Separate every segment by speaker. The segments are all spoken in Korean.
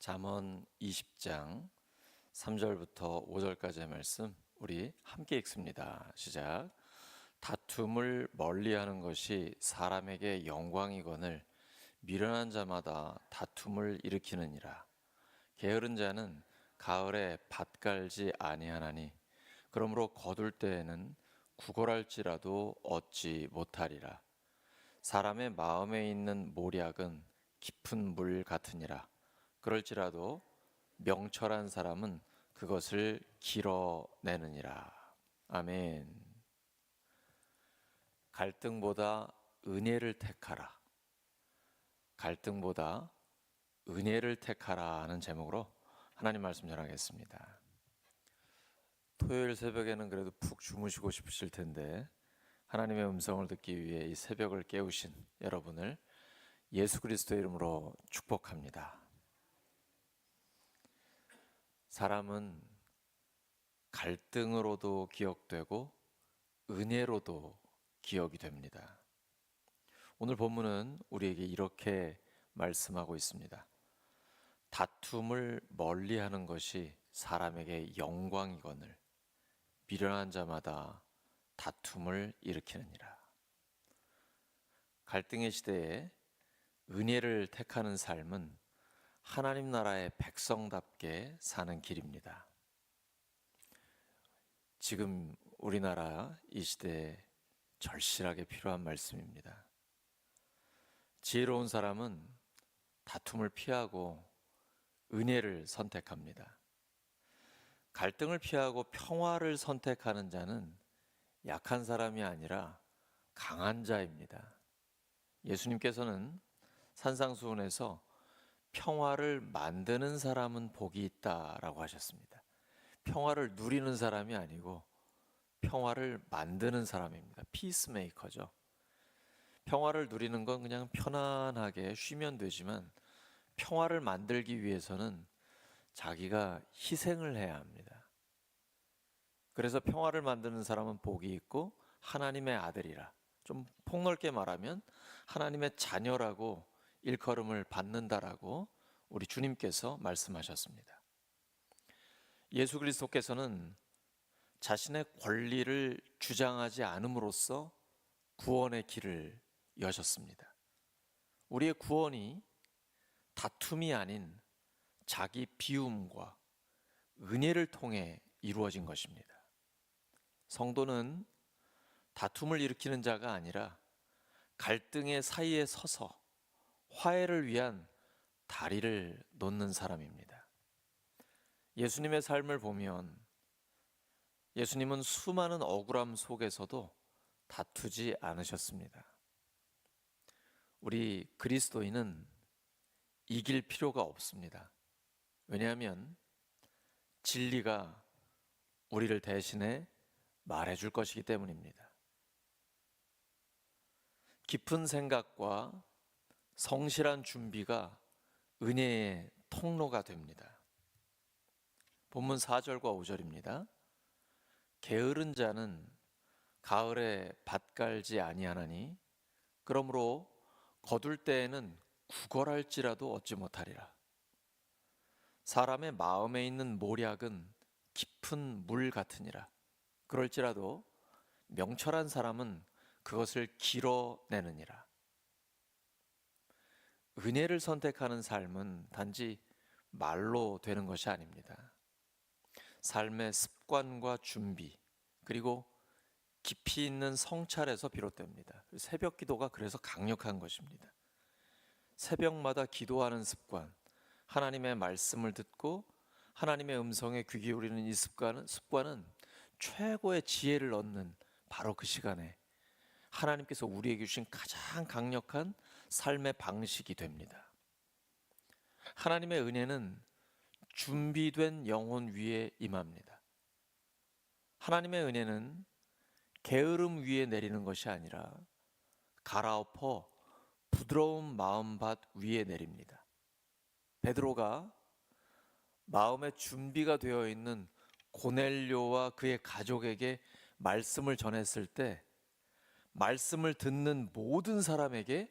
Speaker 1: 잠언 20장 3절부터 5절까지의 말씀 우리 함께 읽습니다. 시작. 다툼을 멀리하는 것이 사람에게 영광이거늘 미련한 자마다 다툼을 일으키느니라. 게으른 자는 가을에 밭 갈지 아니하나니 그러므로 거둘 때에는 구걸할지라도 얻지 못하리라. 사람의 마음에 있는 모략은 깊은 물 같으니라. 그럴지라도 명철한 사람은 그것을 길어내느니라. 아멘. 갈등보다 은혜를 택하라. 갈등보다 은혜를 택하라 하는 제목으로 하나님 말씀 전하겠습니다. 토요일 새벽에는 그래도 푹 주무시고 싶으실 텐데 하나님의 음성을 듣기 위해 이 새벽을 깨우신 여러분을 예수 그리스도의 이름으로 축복합니다. 사람은 갈등으로도 기억되고 은혜로도 기억이 됩니다. 오늘 본문은 우리에게 이렇게 말씀하고 있습니다. 다툼을 멀리하는 것이 사람에게 영광이거늘 미련한 자마다 다툼을 일으키느니라. 갈등의 시대에 은혜를 택하는 삶은 하나님 나라의 백성답게 사는 길입니다. 지금 우리나라 이 시대에 절실하게 필요한 말씀입니다. 지혜로운 사람은 다툼을 피하고 은혜를 선택합니다. 갈등을 피하고 평화를 선택하는 자는 약한 사람이 아니라 강한 자입니다. 예수님께서는 산상수훈에서 평화를 만드는 사람은 복이 있다라고 하셨습니다. 평화를 누리는 사람이 아니고 평화를 만드는 사람입니다. 피스메이커죠. 평화를 누리는 건 그냥 편안하게 쉬면 되지만 평화를 만들기 위해서는 자기가 희생을 해야 합니다. 그래서 평화를 만드는 사람은 복이 있고 하나님의 아들이라 좀 폭넓게 말하면 하나님의 자녀라고 일컬음을 받는다라고 우리 주님께서 말씀하셨습니다. 예수 그리스도께서는 자신의 권리를 주장하지 않음으로써 구원의 길을 여셨습니다. 우리의 구원이 다툼이 아닌 자기 비움과 은혜를 통해 이루어진 것입니다. 성도는 다툼을 일으키는 자가 아니라 갈등의 사이에 서서 화해를 위한 다리를 놓는 사람입니다. 예수님의 삶을 보면 예수님은 수많은 억울함 속에서도 다투지 않으셨습니다. 우리 그리스도인은 이길 필요가 없습니다. 왜냐하면 진리가 우리를 대신해 말해줄 것이기 때문입니다. 깊은 생각과 성실한 준비가 은혜의 통로가 됩니다. 본문 4절과 5절입니다. 게으른 자는 가을에 밭 갈지 아니하나니 그러므로 거둘 때에는 구걸할지라도 얻지 못하리라. 사람의 마음에 있는 모략은 깊은 물 같으니라. 그럴지라도 명철한 사람은 그것을 길어내느니라. 은혜를 선택하는 삶은 단지 말로 되는 것이 아닙니다. 삶의 습관과 준비, 그리고 깊이 있는 성찰에서 비롯됩니다. 새벽 기도가 그래서 강력한 것입니다. 새벽마다 기도하는 습관, 하나님의 말씀을 듣고 하나님의 음성에 귀 기울이는 이 습관은, 습관은 최고의 지혜를 얻는 바로 그 시간에 하나님께서 우리에게 주신 가장 강력한 삶의 방식이 됩니다. 하나님의 은혜는 준비된 영혼 위에 임합니다. 하나님의 은혜는 게으름 위에 내리는 것이 아니라 갈아엎어 부드러운 마음밭 위에 내립니다. 베드로가 마음의 준비가 되어 있는 고넬료와 그의 가족에게 말씀을 전했을 때 말씀을 듣는 모든 사람에게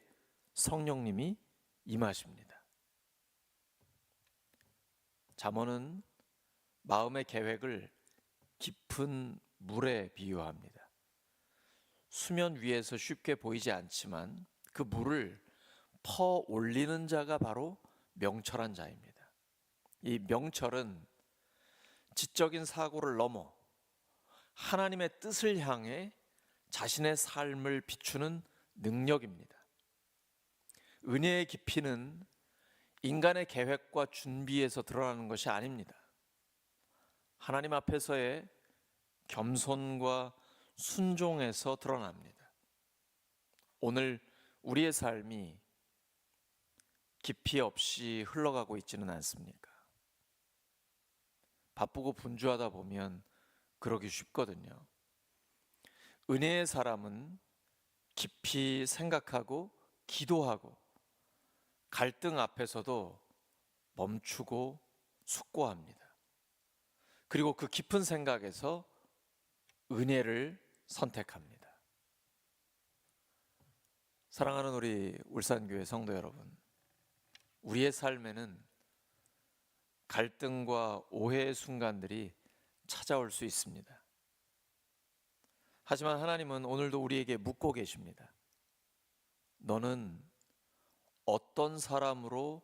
Speaker 1: 성령님이 임하십니다. 잠언은 마음의 계획을 깊은 물에 비유합니다. 수면 위에서 쉽게 보이지 않지만 그 물을 퍼 올리는 자가 바로 명철한 자입니다. 이 명철은 지적인 사고를 넘어 하나님의 뜻을 향해 자신의 삶을 비추는 능력입니다. 은혜의 깊이는 인간의 계획과 준비에서 드러나는 것이 아닙니다. 하나님 앞에서의 겸손과 순종에서 드러납니다. 오늘 우리의 삶이 깊이 없이 흘러가고 있지는 않습니까? 바쁘고 분주하다 보면 그러기 쉽거든요. 은혜의 사람은 깊이 생각하고 기도하고 갈등 앞에서도 멈추고 숙고합니다. 그리고 그 깊은 생각에서 은혜를 선택합니다. 사랑하는 우리 울산교회 성도 여러분, 우리의 삶에는 갈등과 오해의 순간들이 찾아올 수 있습니다. 하지만 하나님은 오늘도 우리에게 묻고 계십니다. 너는 어떤 사람으로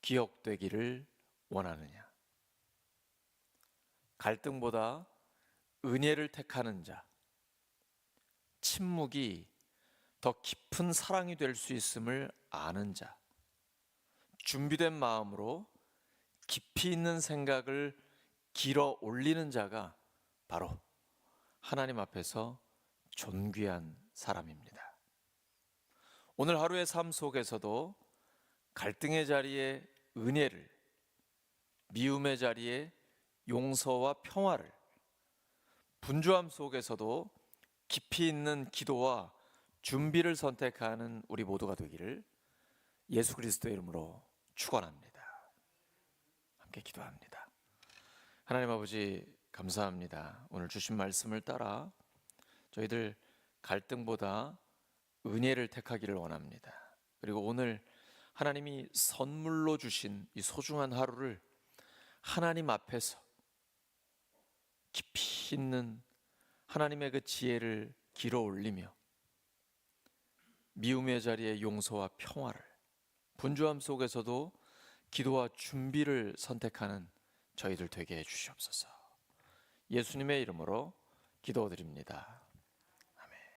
Speaker 1: 기억되기를 원하느냐? 갈등보다 은혜를 택하는 자, 침묵이 더 깊은 사랑이 될 수 있음을 아는 자, 준비된 마음으로 깊이 있는 생각을 길어 올리는 자가 바로 하나님 앞에서 존귀한 사람입니다. 오늘 하루의 삶 속에서도 갈등의 자리에 은혜를, 미움의 자리에 용서와 평화를, 분주함 속에서도 깊이 있는 기도와 준비를 선택하는 우리 모두가 되기를 예수 그리스도의 이름으로 축원합니다. 함께 기도합니다. 하나님 아버지 감사합니다. 오늘 주신 말씀을 따라 저희들 갈등보다 은혜를 택하기를 원합니다. 그리고 오늘 하나님이 선물로 주신 이 소중한 하루를 하나님 앞에서 깊이 있는 하나님의 그 지혜를 길어 올리며 미움의 자리에 용서와 평화를 분주함 속에서도 기도와 준비를 선택하는 저희들 되게 해 주시옵소서. 예수님의 이름으로 기도드립니다.